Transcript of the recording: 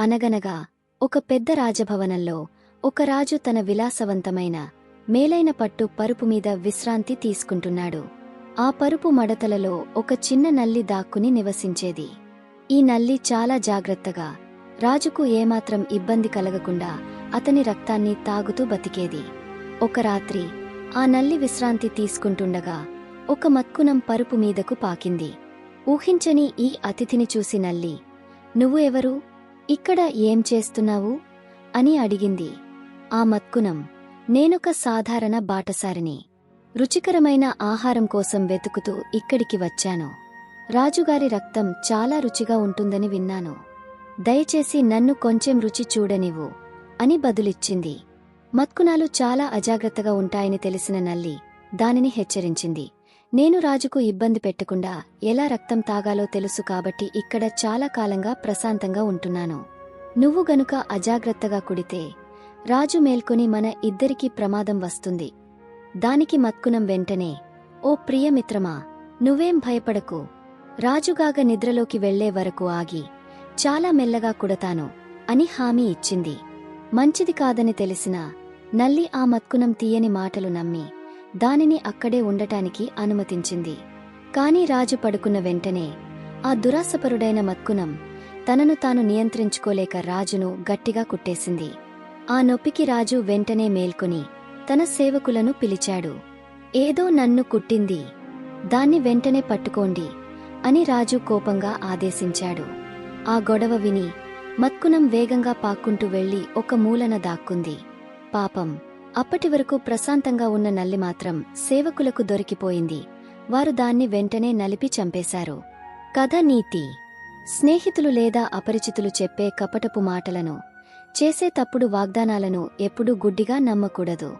అనగనగా ఒక పెద్ద రాజభవనంలో ఒక రాజు తన విలాసవంతమైన మేలైన పట్టు పరుపు మీద విశ్రాంతి తీసుకుంటున్నాడు. ఆ పరుపు మడతలలో ఒక చిన్న నల్లి దాక్కుని నివసించేది. ఈ నల్లి చాలా జాగ్రత్తగా రాజుకు ఏమాత్రం ఇబ్బంది కలగకుండా అతని రక్తాన్ని తాగుతూ బతికేది. ఒక రాత్రి ఆ నల్లి విశ్రాంతి తీసుకుంటుండగా ఒక మత్కునం పరుపు మీదకు పాకింది. ఊహించని ఈ అతిథిని చూసి నల్లి నువ్వు ఎవరు? ఇక్కడ ఏం చేస్తున్నావు? అని అడిగింది. ఆ మత్కునం నేనొక సాధారణ బాటసారిని. రుచికరమైన ఆహారం కోసం వెతుకుతూ ఇక్కడికి వచ్చాను. రాజుగారి రక్తం చాలా రుచిగా ఉంటుందని విన్నాను. దయచేసి నన్ను కొంచెం రుచి చూడనివ్వు అని బదులిచ్చింది. మత్కునాలు చాలా అజాగ్రత్తగా ఉంటాయని తెలిసిన నల్లి దానిని హెచ్చరించింది. నేను రాజుకు ఇబ్బంది పెట్టకుండా ఎలా రక్తం తాగాలో తెలుసు కాబట్టి ఇక్కడ చాలా కాలంగా ప్రశాంతంగా ఉంటున్నాను. నువ్వు గనుక అజాగ్రత్తగా కుడితే రాజు మేల్కొని మన ఇద్దరికీ ప్రమాదం వస్తుంది. దానికి మత్కునం వెంటనే ఓ ప్రియమిత్రమా నువ్వేం భయపడకు. రాజుగాగ నిద్రలోకి వెళ్ళే వరకు ఆగి చాలా మెల్లగా కుడతాను అని హామీ ఇచ్చింది. మంచిది కాదని తెలిసినా నల్లి ఆ మత్కునం తీయని మాటలు నమ్మి దానిని అక్కడే ఉండటానికి అనుమతించింది. కాని రాజు పడుకున్న వెంటనే ఆ దురాసపరుడైన మత్కునం తనను తాను నియంత్రించుకోలేక రాజును గట్టిగా కుట్టేసింది. ఆ నొప్పికి రాజు వెంటనే మేల్కొని తన సేవకులను పిలిచాడు. ఏదో నన్ను కుట్టింది దాన్ని వెంటనే పట్టుకోండి అని రాజు కోపంగా ఆదేశించాడు. ఆ గొడవ విని మత్కునం వేగంగా పాక్కుంటూ వెళ్ళి ఒక మూలన దాక్కుంది. పాపం అప్పటివరకు ప్రశాంతంగా ఉన్న నల్లి మాత్రం సేవకులకు దొరికిపోయింది. వారు దాన్ని వెంటనే నలిపి చంపేశారు. కథ నీతి. స్నేహితులు లేదా అపరిచితులు చెప్పే కపటపు మాటలను చేసే తప్పుడు వాగ్దానాలను ఎప్పుడూ గుడ్డిగా నమ్మకూడదు.